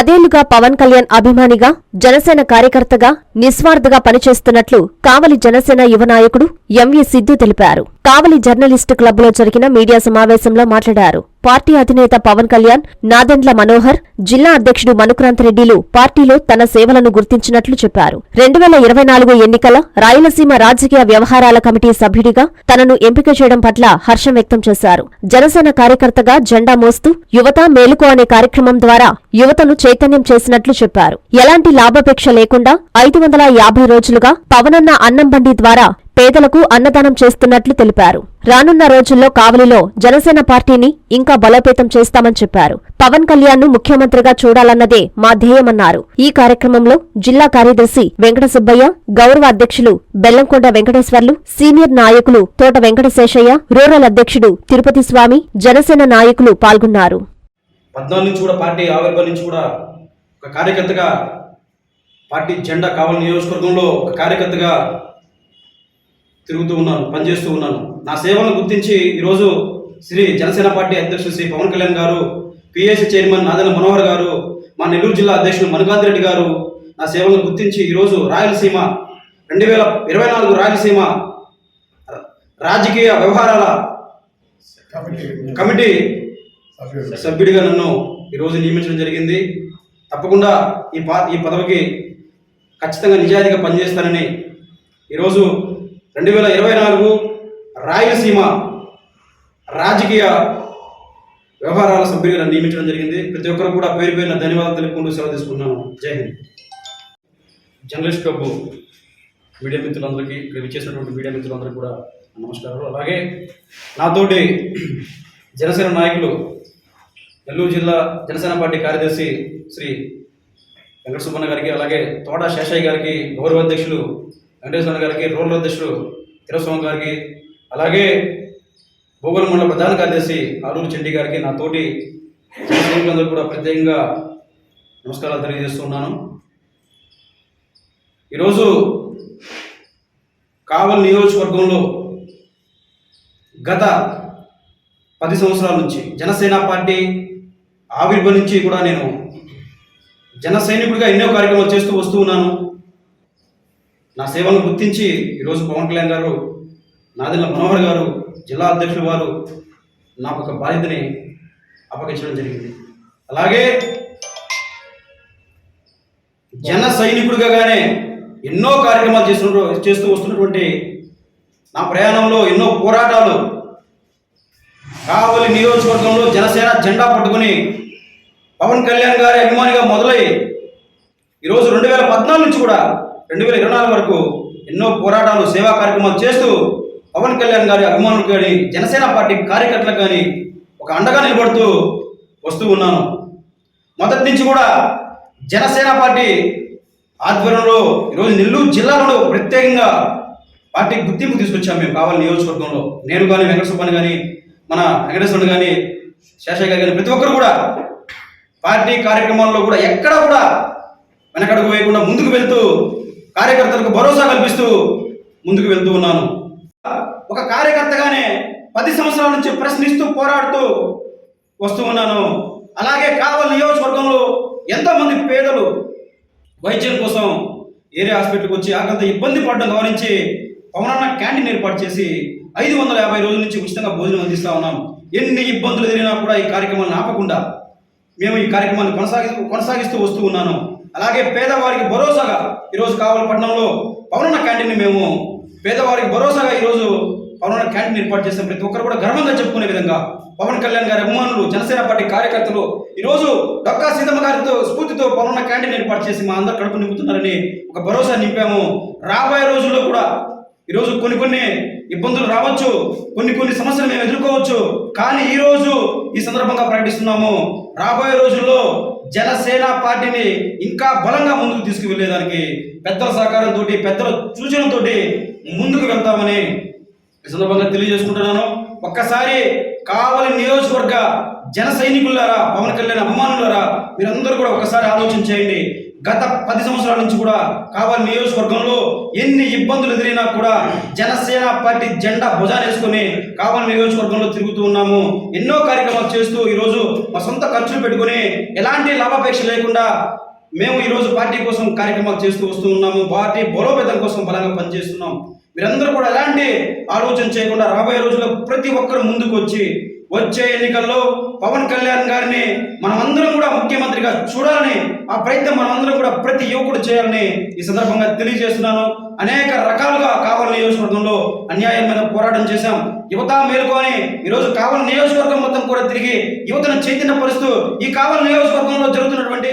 పదేళ్ళుగా పవన్ కళ్యాణ్ అభిమానిగా జనసేన కార్యకర్తగా నిస్వార్థగా పనిచేస్తున్నట్లు కావలి జనసేన యువ నాయకుడు ఎంవి సిద్ధు తెలిపారు. కావలి జర్నలిస్టు క్లబ్లో జరిగిన మీడియా సమావేశంలో మాట్లాడారు. పార్టీ అధినేత పవన్ కళ్యాణ్ నాదెండ్ల మనోహర్ జిల్లా అధ్యక్షుడు మనుక్రాంతరెడ్డిలు పార్టీలో తన సేవలను గుర్తించినట్లు చెప్పారు. రెండు వేల ఇరవై నాలుగు ఎన్నికల రాయలసీమ రాజకీయ వ్యవహారాల కమిటీ సభ్యుడిగా తనను ఎంపిక చేయడం పట్ల హర్షం వ్యక్తం చేశారు. జనసేన కార్యకర్తగా జెండా మోస్తూ యువత మేలుకో అనే కార్యక్రమం ద్వారా యువతను చైతన్యం చేసినట్లు చెప్పారు. ఎలాంటి లాభాపేక్ష లేకుండా ఐదు వందల యాభై రోజులుగా పవనన్న అన్నం బండి ద్వారా పేదలకు అన్నదానం చేస్తున్నట్లు తెలిపారు. రానున్న రోజుల్లో కావలిలో జనసేన పార్టీని ఇంకా బలోపేతం చేస్తామని చెప్పారు. పవన్ కళ్యాణ్ను ముఖ్యమంత్రిగా చూడాలన్నదే మా ధ్యేయమన్నారు. ఈ కార్యక్రమంలో జిల్లా కార్యదర్శి వెంకట సుబ్బయ్య గౌరవ అధ్యక్షులు బెల్లంకొండ వెంకటేశ్వర్లు సీనియర్ నాయకులు తోట వెంకటశేషయ్య రూరల్ అధ్యక్షుడు తిరుపతి స్వామి జనసేన నాయకులు పాల్గొన్నారు. నుంచి కూడా పార్టీ నుంచి కూడా ఒక కార్యకర్తగా పార్టీ జెండా కావాలి నియోజకవర్గంలో ఒక కార్యకర్తగా తిరుగుతూ ఉన్నాను పనిచేస్తూ ఉన్నాను. నా సేవలను గుర్తించి ఈరోజు శ్రీ జనసేన పార్టీ అధ్యక్షుడు శ్రీ పవన్ కళ్యాణ్ గారు పిఎస్సి చైర్మన్ నాదన మనోహర్ గారు మా నెల్లూరు జిల్లా అధ్యక్షుడు మనుకాంత్ రెడ్డి గారు నా సేవలను గుర్తించి ఈరోజు రాయలసీమ రెండు వేల ఇరవై నాలుగు రాయలసీమ రాజకీయ వ్యవహారాల కమిటీ సభ్యుడిగా నన్ను ఈరోజు నియమించడం జరిగింది. తప్పకుండా ఈ పా ఈ పదవికి ఖచ్చితంగా నిజాయితీగా పనిచేస్తానని ఈరోజు రెండు వేల ఇరవై నాలుగు రాయలసీమ రాజకీయ వ్యవహారాల సభ్యుడిగా నియమించడం జరిగింది. ప్రతి ఒక్కరు కూడా పేరు పేరున ధన్యవాదాలు తెలుపుకుంటూ సెలవు తీసుకున్నాను జై హింద్. జర్నలిస్ట్ క్లబ్ మీడియా మిత్రులందరికీ ఇక్కడ విచ్చేసినటువంటి మీడియా మిత్రులందరికీ కూడా నమస్కారాలు. అలాగే నాతోటి జనసేన నాయకులు నెల్లూరు జిల్లా జనసేన పార్టీ కార్యదర్శి శ్రీ వెంకట సుబ్బన్న గారికి అలాగే తోట శేషయ్య గారికి గౌరవ అధ్యక్షులు వెంకటేశ్వర గారికి రూరల్ అధ్యక్షుడు తిరస్వామి గారికి అలాగే భూగోళ మండల ప్రధాన కార్యదర్శి ఆరూరు చెడ్డి గారికి నా తోటి అందరూ కూడా ప్రత్యేకంగా నమస్కారాలు తెలియజేస్తున్నాను ఈరోజు కావల్ నియోజకవర్గంలో గత పది సంవత్సరాల నుంచి జనసేన పార్టీ ఆవిర్భవించి కూడా నేను జన సైనికుడిగా ఎన్నో కార్యక్రమాలు చేస్తూ వస్తూ ఉన్నాను. నా సేవను గుర్తించి ఈరోజు పవన్ కళ్యాణ్ గారు నాదెల్ల మనోహర్ గారు జిల్లా అధ్యక్షులు వారు నాకు ఒక బాధ్యతని అప్పగించడం జరిగింది. అలాగే జన సైనికుడిగానే ఎన్నో కార్యక్రమాలు చేస్తున్న చేస్తూ వస్తున్నటువంటి నా ప్రయాణంలో ఎన్నో పోరాటాలు కావలి నియోజకవర్గంలో జనసేన జెండా పట్టుకుని పవన్ కళ్యాణ్ గారి అభిమానిగా మొదలై ఈరోజు రెండు వేల పద్నాలుగు నుంచి కూడా రెండు వేల ఇరవై నాలుగు వరకు ఎన్నో పోరాటాలు సేవా కార్యక్రమాలు చేస్తూ పవన్ కళ్యాణ్ గారి అభిమానులు కానీ జనసేన పార్టీ కార్యకర్తలకు కానీ ఒక అండగా నిలబడుతూ వస్తూ ఉన్నాను. మొదటి నుంచి కూడా జనసేన పార్టీ ఆధ్వర్యంలో ఈరోజు నెల్లూరు జిల్లాలో ప్రత్యేకంగా పార్టీ గుర్తింపు తీసుకొచ్చాం మేము కావాలి నియోజకవర్గంలో. నేను కానీ వెంకటసుబ్బని కానీ మన వెంకటేశ్వరుడు కానీ శేషయ్య గారు కానీ ప్రతి ఒక్కరు కూడా పార్టీ కార్యక్రమాల్లో కూడా ఎక్కడ కూడా వెనకడుగు వేయకుండా ముందుకు వెళ్తూ కార్యకర్తలకు భరోసా కల్పిస్తూ ముందుకు వెళ్తూ ఉన్నాను. ఒక కార్యకర్తగానే పది సంవత్సరాల నుంచి ప్రశ్నిస్తూ పోరాడుతూ వస్తూ ఉన్నాను. అలాగే కావల్ నియోజకవర్గంలో ఎంతో మంది పేదలు వైద్యం కోసం ఏరియా హాస్పిటల్కి వచ్చి ఆకంత ఇబ్బంది పడడం గమనించి పవనన్న క్యాంటీన్ ఏర్పాటు చేసి ఐదు వందల యాభై రోజుల నుంచి ఉచితంగా భోజనం అందిస్తూ ఉన్నాం. ఎన్ని ఇబ్బందులు తిరిగినా కూడా ఈ కార్యక్రమాన్ని ఆపకుండా మేము ఈ కార్యక్రమాన్ని కొనసాగిస్తూ కొనసాగిస్తూ వస్తూ ఉన్నాను. అలాగే పేదవారికి భరోసాగా ఈరోజు కావలి పట్టణంలో పవనన్న క్యాంటీన్ మేము పేదవారికి భరోసాగా ఈరోజు పవనన్న క్యాంటీన్ ఏర్పాటు చేసిన ప్రతి ఒక్కరు కూడా గర్వంగా చెప్పుకునే విధంగా పవన్ కళ్యాణ్ గారి అభిమానులు జనసేన పార్టీ కార్యకర్తలు ఈరోజు డొక్కా సీతమ్మ గారితో స్ఫూర్తితో పవనన్న క్యాంటీన్ ఏర్పాటు చేసి మా అందరు కడుపు నింపుతున్నారని ఒక భరోసా నింపాము. రాబోయే రోజుల్లో కూడా ఈరోజు కొన్ని కొన్ని ఇబ్బందులు రావచ్చు కొన్ని కొన్ని సమస్యలు మేము ఎదుర్కోవచ్చు. కానీ ఈరోజు ఈ సందర్భంగా ప్రకటిస్తున్నాము. రాబోయే రోజుల్లో జనసేన పార్టీని ఇంకా బలంగా ముందుకు తీసుకువెళ్ళేదానికి పెద్దల సహకారంతో పెద్దల సూచనతో ముందుకు వెళ్తామని ఈ సందర్భంగా తెలియజేసుకుంటున్నాను. ఒక్కసారి కావలి నియోజకవర్గ జన సైనికులారా పవన్ కళ్యాణ్ అభిమానులారా మీరందరూ కూడా ఒకసారి ఆలోచన చేయండి. గత పది సంవత్సరాల నుంచి కూడా కావాలి నియోజకవర్గంలో ఎన్ని ఇబ్బందులు ఎదిరినా కూడా జనసేన పార్టీ జెండా భుజాన్ని వేసుకొని కావాలి నియోజకవర్గంలో తిరుగుతూ ఉన్నాము. ఎన్నో కార్యక్రమాలు చేస్తూ ఈరోజు మా సొంత ఖర్చులు పెట్టుకొని ఎలాంటి లాభాపేక్ష లేకుండా మేము ఈరోజు పార్టీ కోసం కార్యక్రమాలు చేస్తూ వస్తూ ఉన్నాము. పార్టీ బలోపేతం కోసం బలంగా పనిచేస్తున్నాం. మీరందరూ కూడా ఎలాంటి ఆలోచన చేయకుండా రాబోయే రోజుల్లో ప్రతి ఒక్కరు ముందుకు వచ్చి వచ్చే ఎన్నికల్లో పవన్ కళ్యాణ్ గారిని మనమందరం కూడా ముఖ్యమంత్రిగా చూడాలని ఆ ప్రయత్నం మనమందరం కూడా ప్రతి యువకుడు చేయాలని ఈ సందర్భంగా తెలియజేస్తున్నాను. అనేక రకాలుగా కావలి నియోజకవర్గంలో అన్యాయం మీద పోరాటం చేశాం. యువత మేలుకొని ఈరోజు కావలి నియోజకవర్గం మొత్తం కూడా తిరిగి యువతను చైతన్యపరుస్తూ ఈ కావలి నియోజకవర్గంలో జరుగుతున్నటువంటి